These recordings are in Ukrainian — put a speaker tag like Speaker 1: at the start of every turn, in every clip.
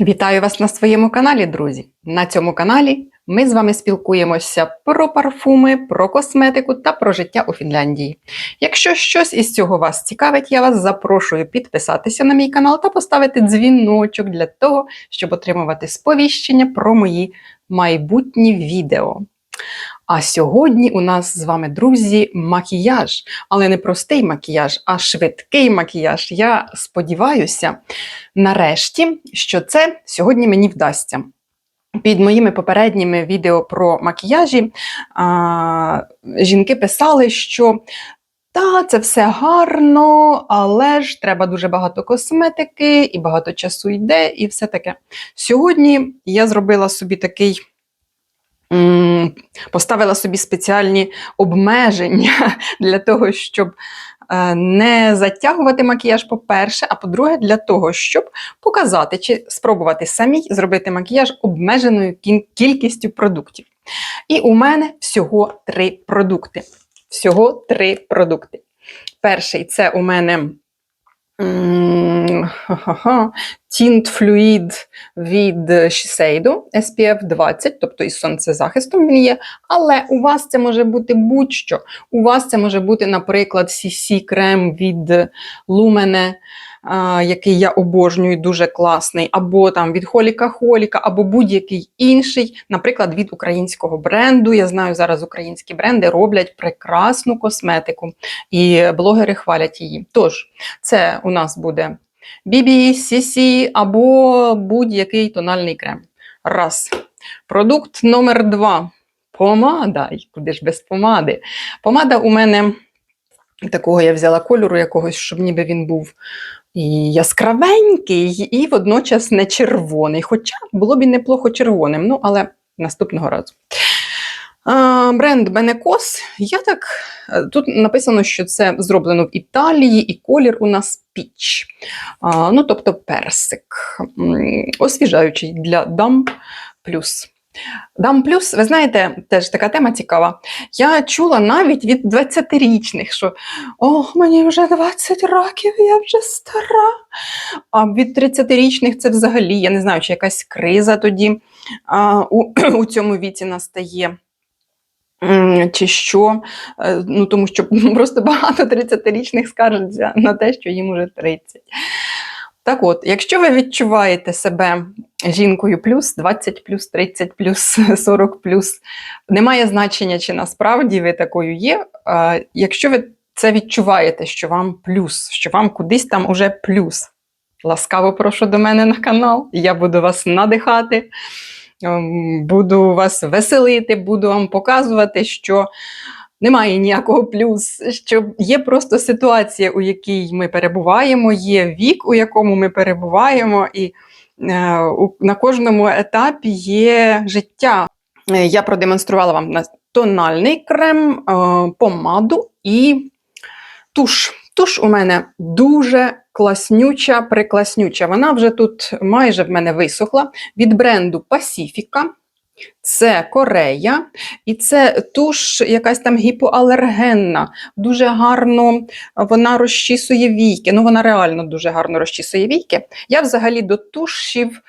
Speaker 1: Вітаю вас на своєму каналі, друзі. На цьому каналі ми з вами спілкуємося про парфуми, про косметику та про життя у Фінляндії. Якщо щось із цього вас цікавить, я вас запрошую підписатися на мій канал та поставити дзвіночок для того, щоб отримувати сповіщення про мої майбутні відео. А сьогодні у нас з вами, друзі, макіяж, але не простий макіяж, а швидкий макіяж. Я сподіваюся, нарешті, що це сьогодні мені вдасться. Під моїми попередніми відео про макіяжі а, жінки писали, що та, це все гарно, але ж треба дуже багато косметики, і багато часу йде, і все таке. Сьогодні я зробила собі такий. Поставила собі спеціальні обмеження для того, щоб е, не затягувати макіяж, по-перше, а по-друге, для того, щоб показати чи спробувати самій зробити макіяж обмеженою кількістю продуктів. І у мене всього три продукти. Всього три продукти. Перший це у мене м, Tint Fluid від Shiseido SPF 20, тобто із сонцезахистом він є. Але у вас це може бути будь-що. У вас це може бути, наприклад, CC крем від Lumene, який я обожнюю, дуже класний, або там від Холіка Холіка, або будь-який інший, наприклад, від українського бренду. Я знаю, зараз українські бренди роблять прекрасну косметику, і блогери хвалять її. Тож, це у нас буде BB, CC або будь-який тональний крем. Раз. Продукт номер два. Помада. І Куди ж без помади? Помада у мене такого я взяла кольору якогось, щоб ніби він був і яскравенький, і водночас не червоний. Хоча було б і неплохо червоним, ну але наступного разу. Бренд Бенекос. Я так е, тут написано, що це зроблено в Італії, і колір у нас піч. Ну, тобто персик. Освіжаючий для дам плюс. Дам плюс, ви знаєте, теж така тема цікава. Я чула навіть від 20-річних, що о, мені вже 20 років, я вже стара. А від 30-річних це взагалі, я не знаю, чи якась криза тоді а, у, у цьому віці настає. Чи що, Е, ну тому що просто багато 30-річних скаржаться на те, що їм уже 30. Так от, якщо ви відчуваєте себе жінкою плюс 20 плюс 30 плюс 40 плюс, немає значення, чи насправді ви такою є. Е, Якщо ви це відчуваєте, що вам плюс, що вам кудись там уже плюс, ласкаво прошу до мене на канал, я буду вас надихати. Ем, Буду вас веселити, буду вам показувати, що немає ніякого плюс, що є просто ситуація, у якій ми перебуваємо, є вік, у якому ми перебуваємо, і е, на кожному етапі є життя. Е, Я продемонструвала вам тональний крем, е, помаду і туш. Туш у мене дуже класнюча, прикласнюча. Вона вже тут майже в мене висохла від бренду Pacifica. Це Корея, і це туш якась там гіпоалергенна. Дуже гарно вона розчісує війки. Ну, вона реально дуже гарно розчісує війки. Я взагалі до тушів.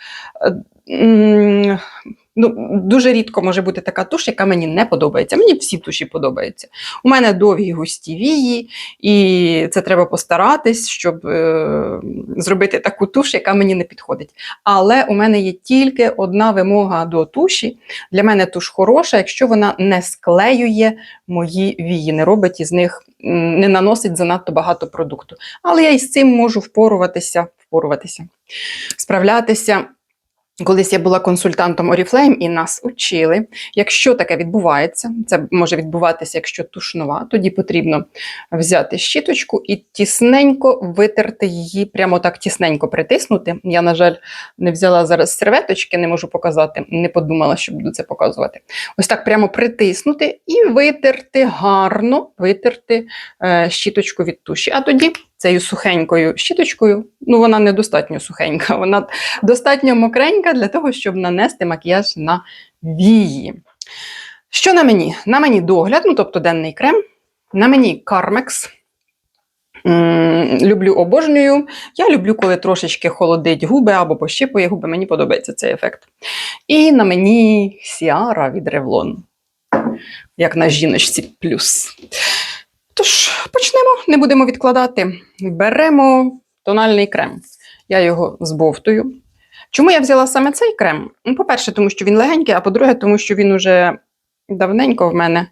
Speaker 1: Ну, дуже рідко може бути така туш, яка мені не подобається. Мені всі туші подобаються. У мене довгі густі вії, і це треба постаратись, щоб е, зробити таку туш, яка мені не підходить. Але у мене є тільки одна вимога до туші. Для мене туш хороша, якщо вона не склеює мої вії, не робить із них, не наносить занадто багато продукту. Але я із цим можу впоруватися, впоруватися, справлятися. Колись я була консультантом Oriflame і нас учили. Якщо таке відбувається, це може відбуватися, якщо туш нова, тоді потрібно взяти щіточку і тісненько витерти її, прямо так тісненько притиснути. Я, на жаль, не взяла зараз серветочки, не можу показати, не подумала, що буду це показувати. Ось так прямо притиснути і витерти гарно, витерти е, щіточку від туші. А тоді цією сухенькою щіточкою, ну вона недостатньо сухенька, вона достатньо мокренька для того, щоб нанести макіяж на вії. Що на мені? На мені догляд, ну тобто денний крем, на мені М, Люблю обожнюю. Я люблю, коли трошечки холодить губи або пощипує губи. Мені подобається цей ефект. І на мені сіара від Revlon. Як на жіночці плюс. Тож, почнемо, не будемо відкладати. Беремо тональний крем. Я його збовтую. Чому я взяла саме цей крем? Ну, По-перше, тому що він легенький, а по-друге, тому що він уже давненько в мене.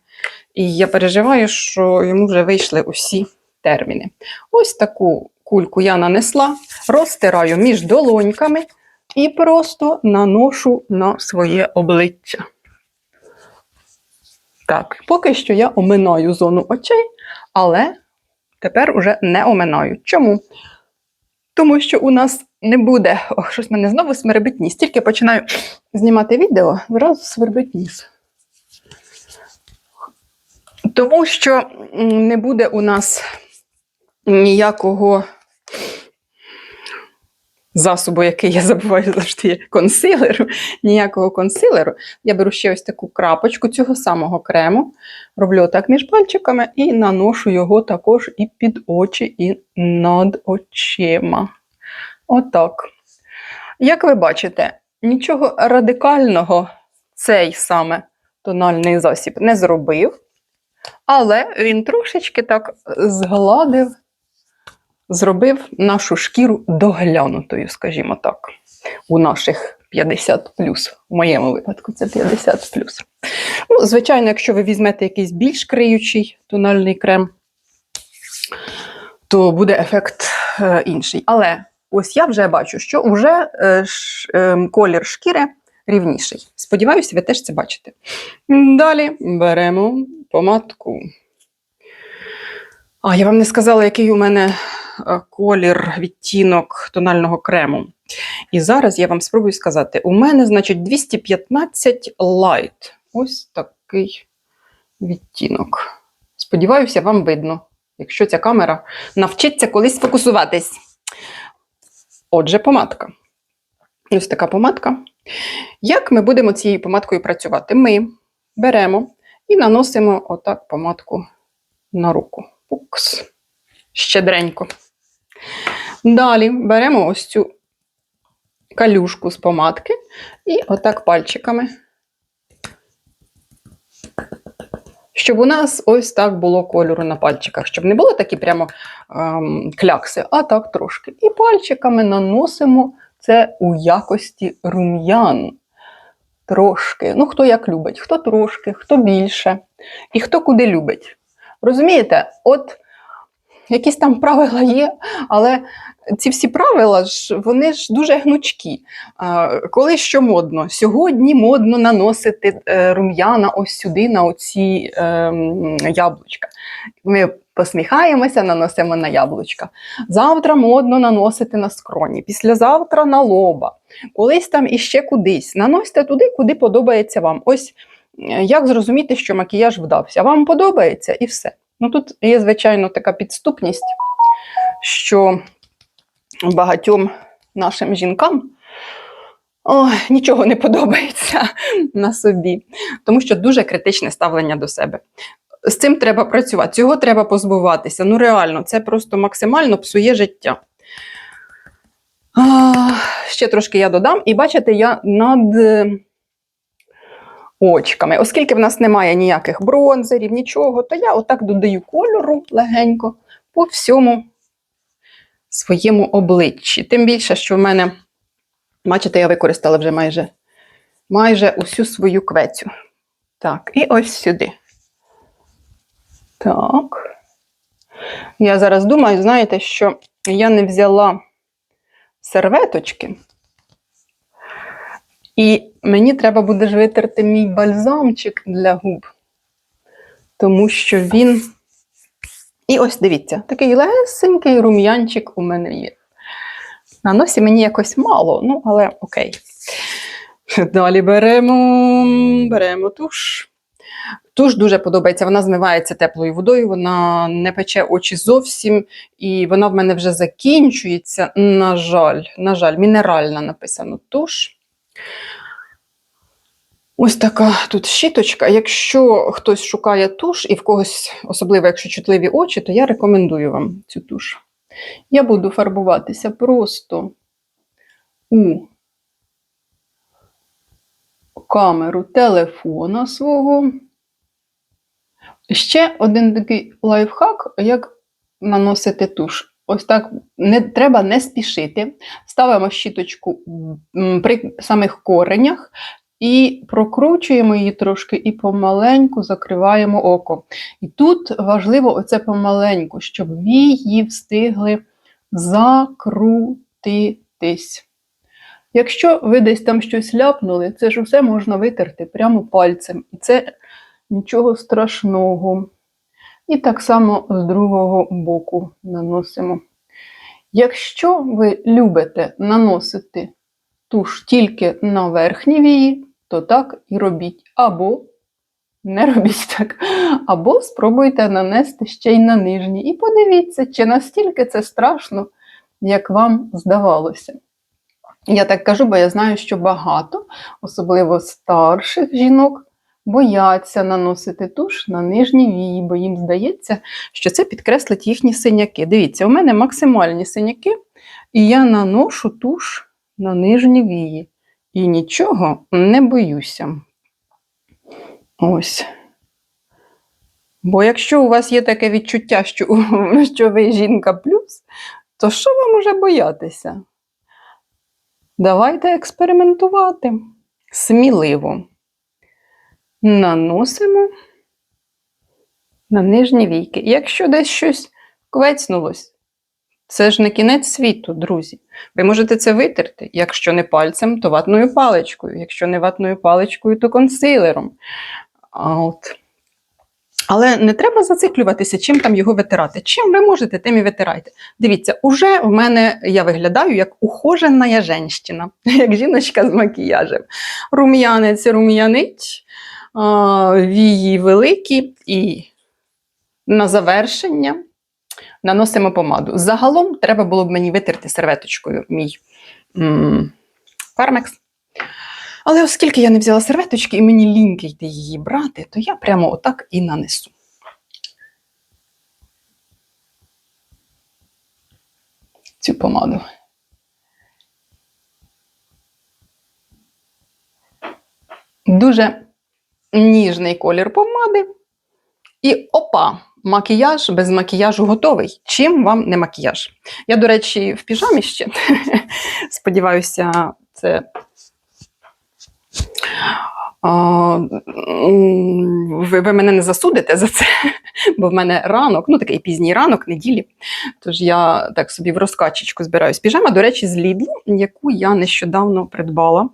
Speaker 1: І я переживаю, що йому вже вийшли усі терміни. Ось таку кульку я нанесла, розтираю між долоньками і просто наношу на своє обличчя. Так, поки що я оминаю зону очей, але тепер уже не оминаю. Чому? Тому що у нас не буде. Ох, щось мене знову смербить ніс. Тільки починаю знімати відео, зразу свербить ніс. Тому що не буде у нас ніякого засобу, який я забуваю завжди консилеру, ніякого консилеру. Я беру ще ось таку крапочку цього самого крему, роблю так між пальчиками і наношу його також і під очі, і над очима. Отак. Як ви бачите, нічого радикального цей саме тональний засіб не зробив, але він трошечки так згладив, зробив нашу шкіру доглянутою, скажімо так, у наших 50 В моєму випадку це 50 Ну, звичайно, якщо ви візьмете якийсь більш криючий тональний крем, то буде ефект е, інший. Але ось я вже бачу, що вже е, ш, е, колір шкіри рівніший. Сподіваюся, ви теж це бачите. Далі беремо помадку. А, я вам не сказала, який у мене колір, відтінок тонального крему. І зараз я вам спробую сказати: у мене, значить, 215 Light. Ось такий відтінок. Сподіваюся, вам видно, якщо ця камера навчиться колись фокусуватись. Отже, помадка. Ось така помадка. Як ми будемо цією помадкою працювати? Ми беремо і наносимо отак помадку на руку. Пукс. Щедренько. Далі беремо ось цю калюшку з помадки і отак пальчиками. Щоб у нас ось так було кольору на пальчиках, щоб не було такі прямо ем, клякси, а так трошки. І пальчиками наносимо це у якості рум'ян. Трошки. Ну, хто як любить, хто трошки, хто більше, і хто куди любить. Розумієте, от якісь там правила є, але ці всі правила ж вони ж дуже гнучкі. Коли що модно? Сьогодні модно наносити е, рум'яна ось сюди, на оці е, яблучка. Ми посміхаємося, наносимо на яблучка. Завтра модно наносити на скроні, післязавтра на лоба, колись там іще кудись. Наносьте туди, куди подобається вам. Ось е, як зрозуміти, що макіяж вдався? Вам подобається і все. Ну тут є, звичайно, така підступність, що багатьом нашим жінкам ой, нічого не подобається на собі, тому що дуже критичне ставлення до себе. З цим треба працювати, цього треба позбуватися. Ну, реально, це просто максимально псує життя. Ще трошки я додам, і бачите, я над очками. Оскільки в нас немає ніяких бронзерів, нічого, то я отак додаю кольору легенько по всьому своєму обличчі. Тим більше, що в мене, бачите, я використала вже майже, майже усю свою квецю. Так, і ось сюди. Так. Я зараз думаю, знаєте, що я не взяла серветочки. І мені треба буде ж витерти мій бальзамчик для губ, тому що він. І ось дивіться, такий лесенький рум'янчик у мене є. На носі мені якось мало, ну, але окей. Далі беремо, беремо туш. Туш дуже подобається, вона змивається теплою водою, вона не пече очі зовсім, і вона в мене вже закінчується. На жаль, на жаль, мінеральна написано туш. Ось така тут щіточка. Якщо хтось шукає туш і в когось, особливо якщо чутливі очі, то я рекомендую вам цю туш. Я буду фарбуватися просто у камеру телефона свого. Ще один такий лайфхак, як наносити туш. Ось так не треба не спішити. Ставимо щіточку при самих коренях і прокручуємо її трошки і помаленьку закриваємо око. І тут важливо оце помаленьку, щоб вії встигли закрутитись. Якщо ви десь там щось ляпнули, це ж все можна витерти прямо пальцем. І це нічого страшного. І так само з другого боку наносимо. Якщо ви любите наносити туш тільки на верхні вії, то так і робіть. Або не робіть так, або спробуйте нанести ще й на нижні. І подивіться, чи настільки це страшно, як вам здавалося. Я так кажу, бо я знаю, що багато, особливо старших жінок, бояться наносити туш на нижні вії, бо їм здається, що це підкреслить їхні синяки. Дивіться, у мене максимальні синяки, і я наношу туш на нижні вії. І нічого не боюся. Ось. Бо якщо у вас є таке відчуття, що, що ви жінка плюс, то що вам уже боятися? Давайте експериментувати. Сміливо. Наносимо на нижні війки. Якщо десь щось квецнулось, це ж не кінець світу, друзі. Ви можете це витерти. Якщо не пальцем, то ватною паличкою. Якщо не ватною паличкою, то консилером. А от. Але не треба зациклюватися, чим там його витирати. Чим ви можете, тим і витирайте. Дивіться, уже в мене я виглядаю як ухожена женщина, як жіночка з макіяжем. Рум'янець рум'янить, вії великі і на завершення наносимо помаду. Загалом треба було б мені витерти серветочкою мій фармекс. Але оскільки я не взяла серветочки і мені ліньки йти її брати, то я прямо отак і нанесу. Цю помаду. Дуже ніжний колір помади. І опа! Макіяж без макіяжу готовий. Чим вам не макіяж? Я, до речі, в піжамі ще. Сподіваюся, це ви, ви мене не засудите за це, бо в мене ранок, ну такий пізній ранок, неділі. Тож я так собі в розкачечку збираюсь. Піжама, до речі, з Лідлу, яку я нещодавно придбала.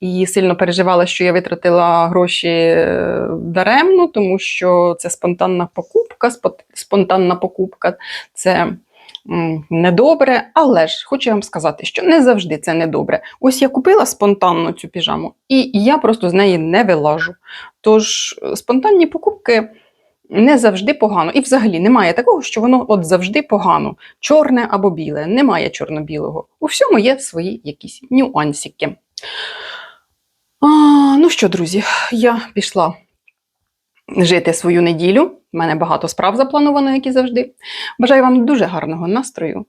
Speaker 1: І сильно переживала, що я витратила гроші е, даремно, тому що це спонтанна покупка. Спот- Спонтанна покупка це недобре, але ж хочу вам сказати, що не завжди це недобре. Ось я купила спонтанно цю піжаму, і я просто з неї не вилажу. Тож е, спонтанні покупки не завжди погано. І взагалі немає такого, що воно от завжди погано, чорне або біле. Немає чорно-білого. У всьому є свої якісь нюансики. А, ну що, друзі, я пішла жити свою неділю. У мене багато справ заплановано, як і завжди. Бажаю вам дуже гарного настрою.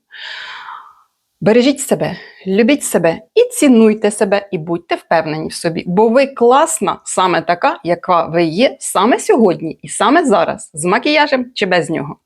Speaker 1: Бережіть себе, любіть себе і цінуйте себе, і будьте впевнені в собі, бо ви класна, саме така, яка ви є саме сьогодні і саме зараз, з макіяжем чи без нього.